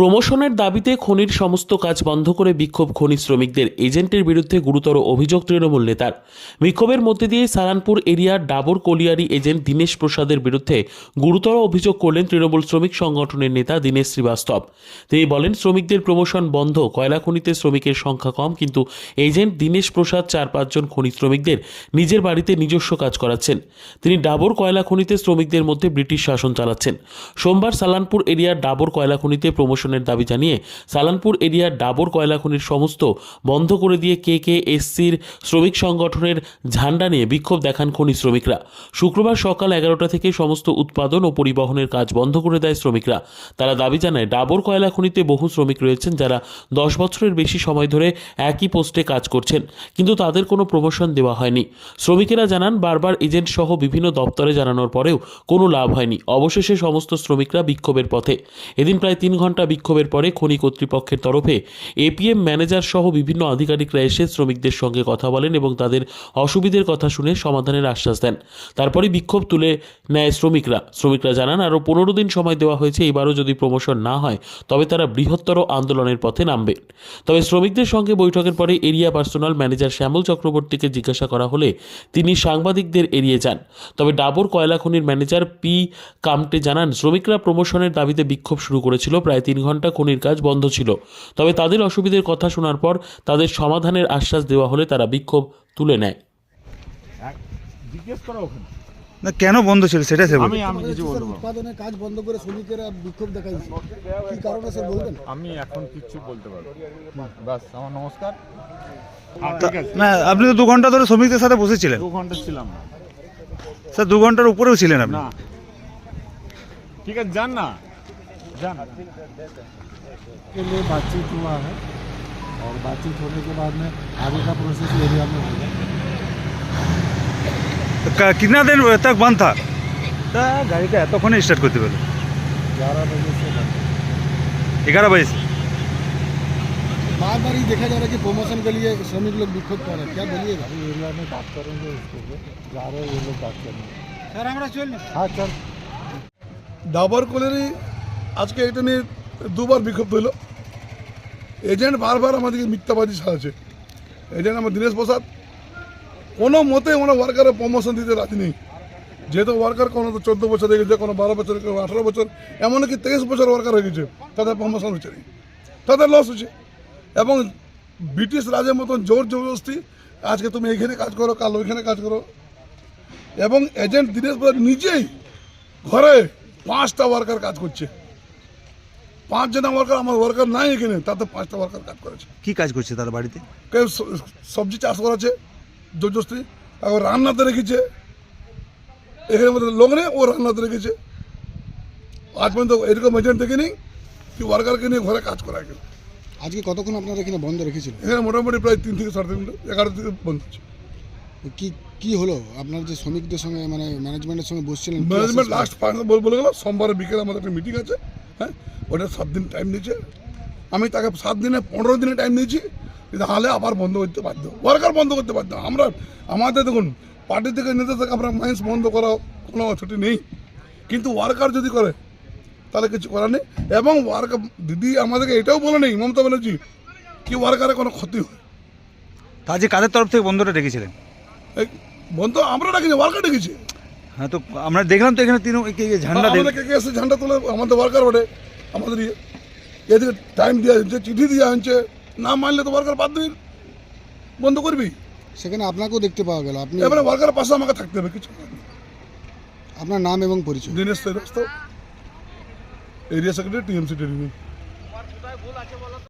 প্রমোশনের দাবিতে খনির সমস্ত কাজ বন্ধ করে বিক্ষোভ খনি শ্রমিকদের এজেন্টের বিরুদ্ধে গুরুতর অভিযোগ তৃণমূল নেতার। বিক্ষোভের মধ্যে দিয়ে সালানপুর এরিয়ার ডাবর কলিয়ারি এজেন্ট দীনেশ প্রসাদের বিরুদ্ধে গুরুতর অভিযোগ করলেন তৃণমূল শ্রমিক সংগঠনের নেতা দীনেশ শ্রীবাস্তব। তিনি বলেন, শ্রমিকদের প্রমোশন বন্ধ, কয়লা খনিতে শ্রমিকের সংখ্যা কম, কিন্তু এজেন্ট দীনেশ প্রসাদ চার পাঁচজন খনি শ্রমিকদের নিজের বাড়িতে নিজস্ব কাজ করাচ্ছেন। তিনি ডাবর কয়লা খনিতে শ্রমিকদের মধ্যে ব্রিটিশ শাসন চালাচ্ছেন। সোমবার সালানপুর এরিয়ার ডাবর কয়লা খনিতে প্রমোশনের দাবি জানিয়ে সালানপুর এরিয়ার ডাবর কয়লা খনির সমস্ত বন্ধ করে দিয়ে কে কে এসসির শ্রমিক সংগঠনের ঝান্ডা নিয়ে বিক্ষোভ দেখান খনি শ্রমিকরা। শুক্রবার সকাল এগারোটা থেকে সমস্ত উৎপাদন ও পরিবহনের কাজ বন্ধ করে দেয় শ্রমিকরা। তারা দাবি জানায়, ডাবর কয়লা খনিতে বহু শ্রমিক রয়েছেন যারা দশ বছরের বেশি সময় ধরে একই পোস্টে কাজ করছেন, কিন্তু তাদের কোনো প্রমোশন দেওয়া হয়নি। শ্রমিকেরা জানান, বারবার এজেন্ট সহ বিভিন্ন দপ্তরে জানানোর পরেও কোনো লাভ হয়নি। অবশেষে সমস্ত শ্রমিকরা বিক্ষোভের পথে। এদিন প্রায় তিন ঘণ্টা বিক্ষোভের পরে খনি কর্তৃপক্ষের তরফে এপিএম ম্যানেজার সহ বিভিন্ন আধিকারিকরা এসে শ্রমিকদের সঙ্গে কথা বলেন এবং তাদের অসুবিধের কথা শুনে সমাধানের আশ্বাস দেন। তারপরে বিক্ষোভ তুলে নেয় শ্রমিকরা। শ্রমিকরা জানান, আরও পনেরো দিন সময় দেওয়া হয়েছে, এবারও যদি প্রমোশন না হয়, তবে তারা বৃহত্তর আন্দোলনের পথে নামবে। তবে শ্রমিকদের সঙ্গে বৈঠকের পরে এরিয়া পার্সোনাল ম্যানেজার শ্যামল চক্রবর্তীকে জিজ্ঞাসা করা হলে তিনি সাংবাদিকদের এড়িয়ে যান। তবে ডাবর কয়লা খনির ম্যানেজার পি কামটে জানান, শ্রমিকরা প্রমোশনের দাবিতে বিক্ষোভ শুরু করেছিল প্রায় তিন ঘণ্টা খনির কাজ বন্ধ ছিল। তবে তাদের অসুবিধের কথা শোনার পর তাদের সমাধানের আশ্বাস দেওয়া হলে তারা বিক্ষোভ তুলে নেয়। না কেন বন্ধ ছিল সেটা সে আমি আমি কিছু বলব। উৎপাদনের কাজ বন্ধ করে শ্রমিকেরা বিক্ষোভ দেখাইছে। কি কারণে স্যার বলবেন? আমি এখন কিচ্ছু বলতে পারব বাস আমার নমস্কার। না আপনি তো দু ঘণ্টা ধরে শ্রমিকদের সাথে বসেছিলেন। দু ঘণ্টা ছিলাম না। স্যার দু ঘণ্টার উপরেও ছিলেন আপনি। না। ঠিক আছে যান না। जाना। के लिए बातचीत हुआ है और बातचीत होने के बाद में आगे का प्रोसेस एरिया में हो गया कितना दिन तक बंद था? गाड़ी का तक स्टार्ट करते बोले। ग्यारह बजे से ग्यारह बजे से? बार बार ये देखा जा रहा है कि प्रमोशन के लिए श्रमिक लोग विक्षोभ कर रहे हैं। क्या भाई एरिया में बात करेंगे उसको जा रहे हैं ये लोग बात करेंगे सर हमारा हाँ, चल हाँ सर डाबर कॉलोनी আজকে এটা নিয়ে দুবার বিক্ষোভ হইল এজেন্ট বারবার আমাদেরকে মিথ্যাবাদী ছাড়াচ্ছে এজেন্ট আমার দীনেশ প্রসাদ, কোনো মতে ওনার ওয়ার্কারের প্রমোশন দিতে রাজি নেই। যেহেতু ওয়ার্কার কোনো তো চোদ্দ বছর হয়ে গেছে কোনো বারো বছর কোনো আঠারো বছর, এমনকি তেইশ বছর ওয়ার্কার হয়ে গেছে, তাদের প্রমোশন হচ্ছে তাদের লস হচ্ছে। এবং ব্রিটিশ রাজের মতন জোর জবরদস্তি, আজকে তুমি এইখানে কাজ করো, কাল ওইখানে কাজ করো। এবং এজেন্ট দীনেশ প্রসাদ নিজেই ঘরে পাঁচটা ওয়ার্কার কাজ করছে। পাঁচ জনা ওয়ার্কার আমার ওয়ার্কার নাই এখানে তাতে পাঁচটা ওয়ার্কার কাজ করেছে। কি কাজ করছে তার বাড়িতে? কেউ সবজি চাষ করেছে জোরজস্তি এখন রান্নাতে রেখেছে। এখানে মধ্যে লোক নেই ও রান্নাতে রেখেছে। আজ পর্যন্ত এরকম এজেন্ট দেখিনি কি ওয়ার্কারকে নিয়ে ঘরে কাজ করা এখানে আজকে কতক্ষণ আপনারা এখানে বন্ধ রেখেছিল এখানে মোটামুটি প্রায় তিন থেকে সাড়ে তিন এগারো থেকে বন্ধ হচ্ছে। কি কি হলো? আপনার যে শ্রমিকদের সঙ্গে মানে ম্যানেজমেন্টের সঙ্গে বসছিলেন ম্যানেজমেন্ট লাস্ট বলে গেল সোমবারে বিকেলে আমাদের একটা মিটিং আছে। হ্যাঁ ওটা সাত দিন টাইম নিয়েছে। আমি তাকে সাত দিনে পনেরো দিনে টাইম নিয়েছি। তাহলে আবার বন্ধ করতে বাধ্য। ওয়ার্কার বন্ধ করতে বাধ্য। আমরা আমাদের দেখুন পার্টি থেকে নেতা থেকে আমরা মাইন্স বন্ধ করা কোনো ছুটি নেই। কিন্তু ওয়ার্কার যদি করে তাহলে কিছু করার নেই। এবং ওয়ার্কার দিদি আমাদেরকে এটাও বলে নেই মমতা ব্যানার্জি কি ওয়ার্কারের কোনো ক্ষতি হয়? তা আজকে কাদের তরফ থেকে বন্ধটা ডেকেছিলেন? বন্ধ আমরা ডাকিনি ওয়ার্কার ডেকেছি। হ্যাঁ তো আমরা দেখলাম তো এখানে তিন ঝান্ডা দেন কে কে এসে ঝান্ডা তুলে আমাদের ওয়ার্কার ওঠে আমাদের ইয়ে। এদিকে টাইম দেওয়া হচ্ছে চিঠি দেওয়া হচ্ছে না মানলে তো ওয়ার্কার বাধ্য বন্ধ করবি। সেখানে আপনাকেও দেখতে পাওয়া গেল আপনি এবারে ওয়ার্কারের পাশে আমাকে থাকতে হবে কিছু আপনার নাম এবং পরিচয়। Dinesh Srivastava area secretary TMC টেরিমি